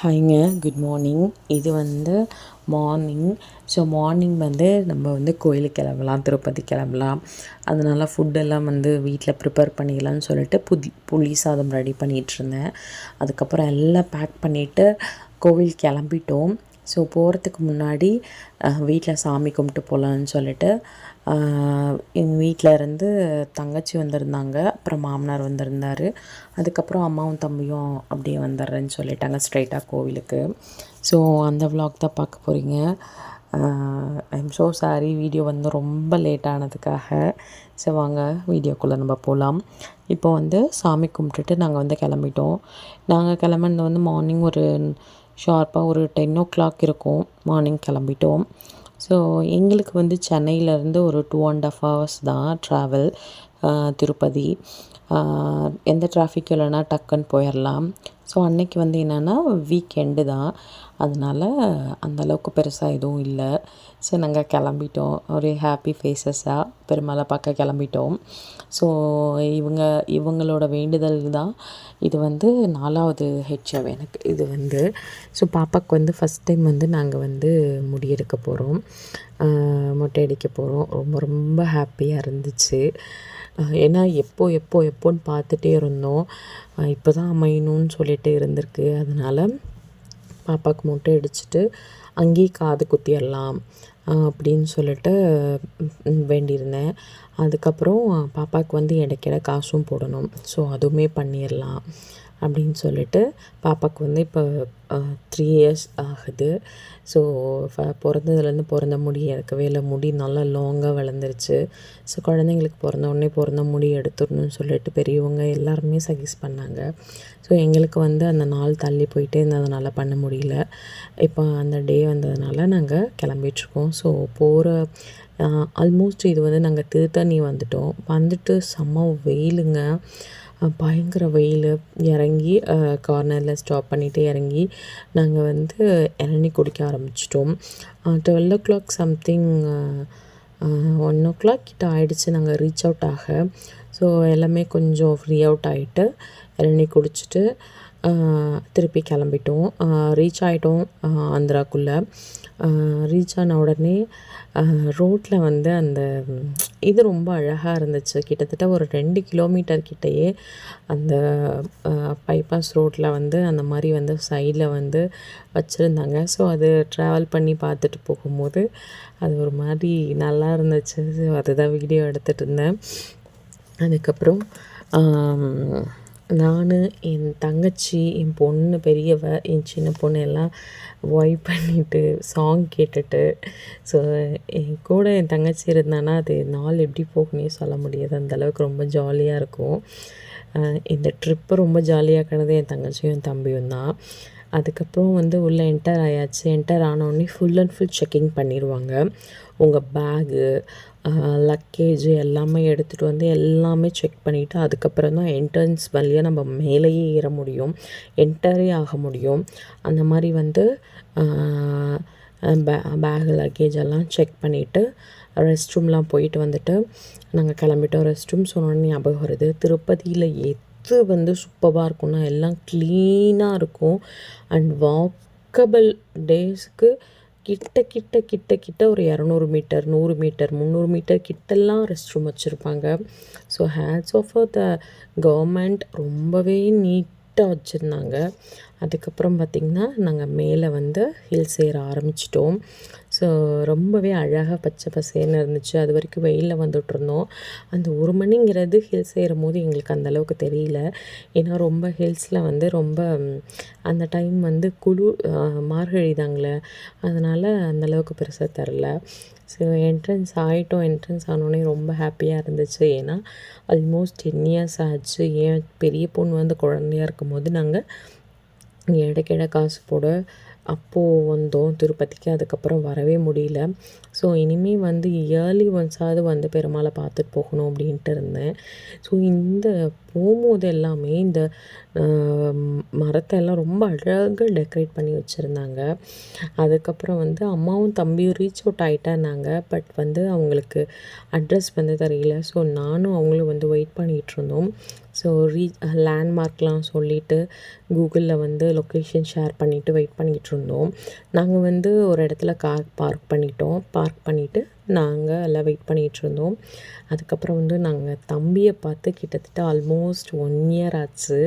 ஹாய்ங்க good morning இது வந்து morning so morning வந்து நம்ம வந்து கோயிலுக்கு கிளம்பலாம் திருப்பதி கிளம்பலாம். அதனால் ஃபுட்டெல்லாம் வந்து வீட்டில் ப்ரிப்பேர் பண்ணிக்கலாம்னு சொல்லிட்டு புதி புளி சாதம் ரெடி பண்ணிகிட்ருந்தேன் அதுக்கப்புறம் எல்லாம் பேக் பண்ணிவிட்டு கோவில் கிளம்பிட்டோம். ஸோ போகிறதுக்கு முன்னாடி வீட்டில் சாமி கும்பிட்டு போகலான்னு சொல்லிட்டு எங்கள் வீட்டில் இருந்து தங்கச்சி வந்திருந்தாங்க. அப்புறம் மாமனார் வந்திருந்தார். அதுக்கப்புறம் அம்மாவும் தம்பியும் அப்படியே வந்துடுறேன்னு சொல்லிட்டாங்க ஸ்ட்ரைட்டாக கோவிலுக்கு. ஸோ அந்த விலாக் தான் பார்க்க போகிறீங்க ஐம் ஸோ சாரி வீடியோ வந்து ரொம்ப லேட் ஆனதுக்காக. ஸோ வாங்க. வீடியோக்குள்ளே நம்ம போகலாம் இப்போ வந்து சாமி கும்பிட்டுட்டு நாங்கள் வந்து கிளம்பிட்டோம். நாங்கள் கிளம்புனது வந்து மார்னிங் ஒரு ஷார்ப்பாக ஒரு டென் ஓ கிளாக் இருக்கும். மார்னிங் கிளம்பிட்டோம். ஸோ எங்களுக்கு வந்து சென்னையிலேருந்து ஒரு டூ அண்ட் ஆஃப் ஹவர்ஸ் தான் ட்ராவல் திருப்பதி. எந்த டிராஃபிக்கும் இல்லைன்னா டக்குன்னு போயிடலாம் ஸோ அன்னைக்கு வந்து என்னென்னா வீக்கெண்டு தான் அதனால் அந்தளவுக்கு பெருசாக எதுவும் இல்லை. ஸோ நாங்கள் கிளம்பிட்டோம். ஒரே ஹாப்பி ஃபேஸஸாக பெருமாளை பார்க்க கிளம்பிட்டோம். ஸோ இவங்க இவங்களோட வேண்டுதல் தான் இது வந்து நாலாவது ஹெச்எவ் எனக்கு. இது வந்து ஸோ பாப்பாவுக்கு வந்து ஃபஸ்ட் டைம் வந்து நாங்கள் வந்து முடி எடுக்க போகிறோம் மொட்டை அடிக்க போகிறோம் ரொம்ப ரொம்ப ஹாப்பியாக இருந்துச்சு. ஏன்னா எப்போ எப்போ எப்போன்னு பார்த்துட்டே இருந்தோம். இப்போ தான் அமையணும்னு சொல்லிட்டு இருந்திருக்கு. அதனால் பாப்பாவுக்கு மொட்டை அடிச்சுட்டு அங்கேயே காது குத்திடலாம் அப்படின்னு சொல்லிட்டு வேண்டியிருந்தேன். அதுக்கப்புறம் பாப்பாவுக்கு வந்து இடைக்கிட காசும் போடணும். ஸோ அதுவுமே பண்ணிடலாம். அப்படின்னு சொல்லிட்டு பாப்பாவுக்கு வந்து இப்போ த்ரீ இயர்ஸ் ஆகுது. ஸோ பிறந்ததுலேருந்து பிறந்த முடி எடுக்கவே இல்லை. முடி நல்லா லாங்காக வளர்ந்துருச்சு. ஸோ குழந்தைங்களுக்கு பிறந்த உடனே பிறந்த முடி எடுத்துடணும்னு சொல்லிட்டு பெரியவங்க எல்லாருமே சஜஸ்ட் பண்ணாங்க. ஸோ எங்களுக்கு வந்து அந்த நாள் தள்ளி போயிட்டே இருந்ததுனால பண்ண முடியல. இப்போ அந்த டே வந்ததுனால நாங்கள் கிளம்பிட்டுருக்கோம் ஸோ போகிற ஆல்மோஸ்ட் இது வந்து நாங்கள் திருத்தணி வந்துட்டோம். வந்துட்டு செம்ம வெயிலுங்க. பயங்கர வெயில். இறங்கி கார்னரில் ஸ்டாப் பண்ணிவிட்டு இறங்கி நாங்கள் வந்து இளநீ குடிக்க ஆரம்பிச்சிட்டோம். Twelve o'clock something one o'clock கிட்ட ஆகிடுச்சு நாங்கள் ரீச் அவுட் ஆக. ஸோ எல்லாமே கொஞ்சம் ஃப்ரீ அவுட் ஆகிட்டு இளநீ குடிச்சிட்டு திருப்பி கிளம்பிட்டோம். ரீச் ஆகிட்டோம் ஆந்திராக்குள்ளே. ரீச் ஆன உடனே ரோட்டில் வந்து அந்த இது ரொம்ப அழகாக இருந்துச்சு. கிட்டத்தட்ட ஒரு ரெண்டு கிலோமீட்டர் கிட்டேயே அந்த பைபாஸ் ரோட்டில் வந்து அந்த மாதிரி வந்து சைடில் வந்து வச்சுருந்தாங்க. ஸோ அது ட்ராவல் பண்ணி பார்த்துட்டு போகும்போது அது ஒரு மாதிரி நல்லா இருந்துச்சு. அதுதான் வீடியோ எடுத்துகிட்டு இருந்தேன். அதுக்கப்புறம் நான் என் தங்கச்சி என் பொண்ணு பெரியவ என் சின்ன பொண்ணு எல்லாம் வைப் பண்ணிவிட்டு சாங் கேட்டுட்டு. ஸோ என் கூட என் தங்கச்சி இருந்தானா அது நாள் எப்படி போகுனே சொல்ல முடியாது. அந்தளவுக்கு ரொம்ப ஜாலியாக இருக்கும். இந்த ட்ரிப்பு ரொம்ப ஜாலியாக ஜாலியாக்கினது என் தங்கச்சியும் என் தம்பியும் தான். அதுக்கப்புறம் வந்து உள்ளே என்டர் ஆயாச்சு. என்டர் ஆனோடனே ஃபுல் அண்ட் ஃபுல் செக்கிங் பண்ணிடுவாங்க உங்கள் பேகு லக்கேஜு எல்லாமே எடுத்துகிட்டு வந்து எல்லாமே செக் பண்ணிவிட்டு அதுக்கப்புறம் தான் என்ட்ரன்ஸ் வழியாக நம்ம மேலேயே ஏற முடியும் என்டரே ஆக முடியும். அந்த மாதிரி வந்து பே பேகு லக்கேஜ் எல்லாம் செக் பண்ணிவிட்டு ரெஸ்ட் ரூம்லாம் போயிட்டு வந்துட்டு நாங்கள் கிளம்பிட்டோம். ரெஸ்ட் ரூம் சொன்னோன்னே ஞாபகம் வருது. திருப்பதியில் எது வந்து சூப்பராக இருக்கும்னா எல்லாம் க்ளீனாக இருக்கும். அண்ட் வாக்கபிள் டேஸ்க்கு கிட்ட கிட்ட கிட்ட கிட்ட ஒரு இரநூறு மீட்டர் நூறு மீட்டர் முந்நூறு மீட்டர் கிட்டெல்லாம் ரெஸ்ட் ரூம் வச்சுருப்பாங்க. So hats off the government ரொம்பவே நீட்டாக வச்சுருந்தாங்க. அதுக்கப்புறம் பார்த்திங்கன்னா நாங்கள் மேலே வந்து ஹில்ஸ் ஏற ஆரம்பிச்சிட்டோம். ஸோ ரொம்பவே அழகாக பச்சை பசேன்னு இருந்துச்சு. அது வரைக்கும் வெயிலில் வந்துட்டுருந்தோம். அந்த ஒரு மணிங்கிறது ஹில்ஸ் ஏறும் போது எங்களுக்கு அந்தளவுக்கு தெரியல. ஏன்னா ரொம்ப ஹில்ஸில் வந்து ரொம்ப அந்த டைம் வந்து குழு மார்கழி தாங்களே. அதனால் அந்தளவுக்கு பெருசாக தரல. ஸோ என்ட்ரன்ஸ் ஆகிட்டோம் என்ட்ரன்ஸ் ஆனோடனே ரொம்ப ஹாப்பியாக இருந்துச்சு. ஏன்னா ஆல்மோஸ்ட் டென் இயர்ஸ் ஆச்சு. ஏன் பெரிய பொண்ணு வந்து குழந்தையாக இருக்கும்போது நாங்கள் இடைக்கிட காசு போட. அப்போது வந்தோம் திருப்பதிக்கு. அதுக்கப்புறம் வரவே முடியல. ஸோ இனிமேல் வந்து இயர்லி ஒன்ஸாவது வந்து பெருமாளை பார்த்துட்டு போகணும் அப்படின்ட்டு இருந்தேன். ஸோ இந்த போகும்போது எல்லாமே இந்த மரத்தை எல்லாம் ரொம்ப அழகாக டெக்கரேட் பண்ணி வச்சுருந்தாங்க. அதுக்கப்புறம் வந்து அம்மாவும் தம்பியும் ரீச் அவுட் ஆகிட்டான்னாங்க பட் வந்து அவங்களுக்கு அட்ரஸ் வந்து தெரியல. ஸோ நானும் அவங்களும் வந்து வெயிட் பண்ணிகிட்டு இருந்தோம். ஸோ ரீ லேண்ட்மார்க்லாம் சொல்லிவிட்டு கூகுளில் வந்து லொக்கேஷன் ஷேர் பண்ணிவிட்டு வெயிட் பண்ணிகிட்டு இருந்தோம். நாங்கள் வந்து ஒரு இடத்துல கார் பார்க் பண்ணிட்டோம். பார்க் பண்ணிவிட்டு நாங்கள் எல்லாம் வெயிட் பண்ணிகிட்டு இருந்தோம் அதுக்கப்புறம் வந்து நாங்கள் தம்பியை பார்த்து கிட்டத்தட்ட ஆல்மோஸ்ட் ஒன் இயர் ஆச்சு.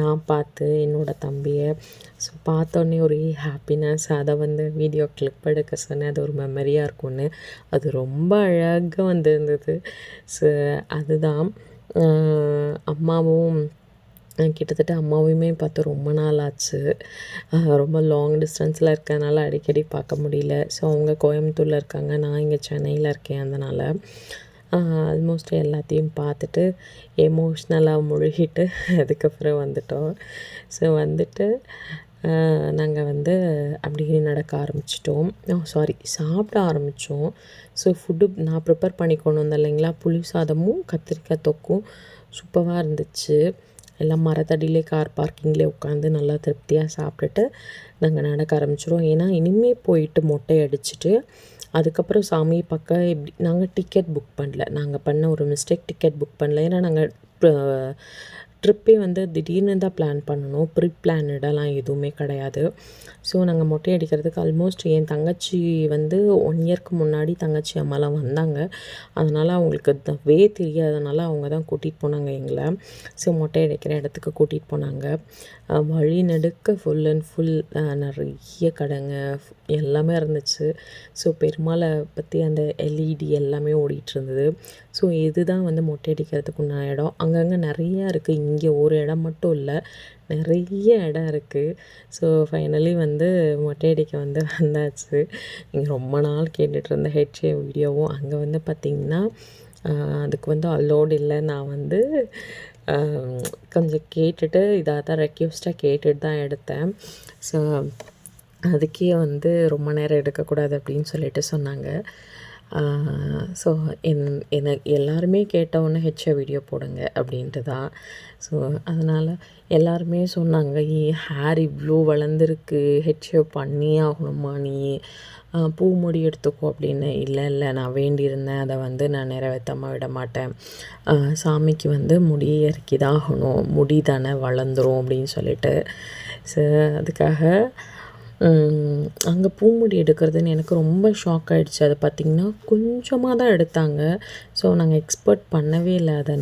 நான் பார்த்து என்னோடய தம்பியை. ஸோ பார்த்தோன்னே ஒரே ஹாப்பினஸ் அதை வந்து வீடியோ கிளிப் எடுக்க சொன்னேன். அது ஒரு மெமரியாக இருக்கும்னு. அது ரொம்ப அழகாக வந்திருந்தது. ஸோ அதுதான். அம்மாவும் கிட்டத்தட்ட அம்மாவையுமே பார்த்து ரொம்ப நாள் ஆச்சு ரொம்ப லாங் டிஸ்டன்ஸில் இருக்கனால அடிக்கடி பார்க்க முடியல. ஸோ அவங்க கோயம்புத்தூரில் இருக்காங்க. நான் இங்கே சென்னையில் இருக்கேன் அதனால். ஆல்மோஸ்ட் எல்லாத்தையும் பார்த்துட்டு எமோஷ்னலாக முழுகிட்டு அதுக்கப்புறம் வந்துட்டோம். ஸோ வந்துட்டு நாங்கள் வந்து அப்படியே நடக்க ஆரம்பிச்சிட்டோம். சாரி சாப்பிட ஆரம்பித்தோம் ஸோ ஃபுட்டு நான் ப்ரிப்பேர் பண்ணி கொண்டு வந்தேன் இல்லைங்களா? புளி சாதமும் கத்திரிக்காய் தொக்கும். சூப்பராக இருந்துச்சு. எல்லாம் மரத்தடியிலே கார் பார்க்கிங்லேயே உட்காந்து நல்லா திருப்தியாக சாப்பிட்டுட்டு நாங்கள் நடக்க ஆரம்பிச்சிடுவோம் ஏன்னா இனிமேல் போயிட்டு மொட்டை அடிச்சுட்டு அதுக்கப்புறம் சாமி பார்க்க எப்படி நாங்கள் டிக்கெட் புக் பண்ணல. நாங்கள் பண்ண ஒரு மிஸ்டேக் டிக்கெட் புக் பண்ணல. ஏன்னா நாங்கள் ட்ரிப்பே வந்து திடீர்னு தான் பிளான் பண்ணணும். ப்ரீ பிளானடெல்லாம் எதுவுமே கிடையாது. ஸோ நாங்கள் மொட்டை அடிக்கிறதுக்கு ஆல்மோஸ்ட் என் தங்கச்சி வந்து ஒன் இயர்க்கு முன்னாடி தங்கச்சி அம்மாலாம் வந்தாங்க. அதனால் அவங்களுக்கு த வே தெரியாதனால அவங்க தான் கூட்டிகிட்டு போனாங்க எங்களை. ஸோ மொட்டை அடிக்கிற இடத்துக்கு கூட்டிகிட்டு போனாங்க. வழி நடுக்க ஃபுல் அண்ட் ஃபுல் நிறைய கடைங்க எல்லாமே இருந்துச்சு. ஸோ பெருமாளை பற்றி அந்த எல்இடி எல்லாமே ஓடிட்டு இருந்தது. ஸோ இதுதான் வந்து மொட்டை அடிக்கிறதுக்கு உண்டான இடம். அங்கங்கே நிறையா இருக்குது இங்கே ஒரு இடம் மட்டும் இல்லை நிறைய இடம் இருக்குது ஸோ ஃபைனலி வந்து மொட்டை அடிக்க வந்து வந்தாச்சு. இங்கே ரொம்ப நாள் கேட்டுட்ருந்த ஹெச்ஏ வீடியோவும் அங்கே வந்து பார்த்திங்கன்னா அதுக்கு வந்து அலோடு இல்லை. நான் வந்து கொஞ்சம் கேட்டுட்டு இதாக தான் ரெக்யூஸ்டாக கேட்டுட்டு தான் எடுத்தேன். ஸோ அதுக்கே வந்து ரொம்ப நேரம் எடுக்கக்கூடாது அப்படின்னு சொல்லிட்டு சொன்னாங்க. ஸோ என் எனக்கு எல்லாருமே கேட்டவுடனே ஹெச்ஏ வீடியோ போடுங்க அப்படின்ட்டு தான். ஸோ அதனால் எல்லாருமே சொன்னாங்க ஏ ஹேர் இவ்வளோ வளர்ந்துருக்கு ஹெச்ஏ பண்ணியே ஆகணுமா நீ? பூ முடி எடுத்துக்கோ அப்படின்னு. இல்லை இல்லை நான் வேண்டியிருந்தேன். அதை வந்து நான் நிறைவேற்றாமல் விட மாட்டேன். சாமிக்கு வந்து முடியை இறக்கி தான் ஆகணும். முடி தானே வளர்ந்துரும் அப்படின்னு சொல்லிட்டு. ஸோ அதுக்காக அங்கே பூமுடி எடுக்கிறதுன்னு எனக்கு ரொம்ப ஷாக் ஆகிடுச்சு அதை பார்த்திங்கன்னா கொஞ்சமாக தான் எடுத்தாங்க. ஸோ நாங்கள் எக்ஸ்பெக்ட் பண்ணவே இல்லை அதை நான்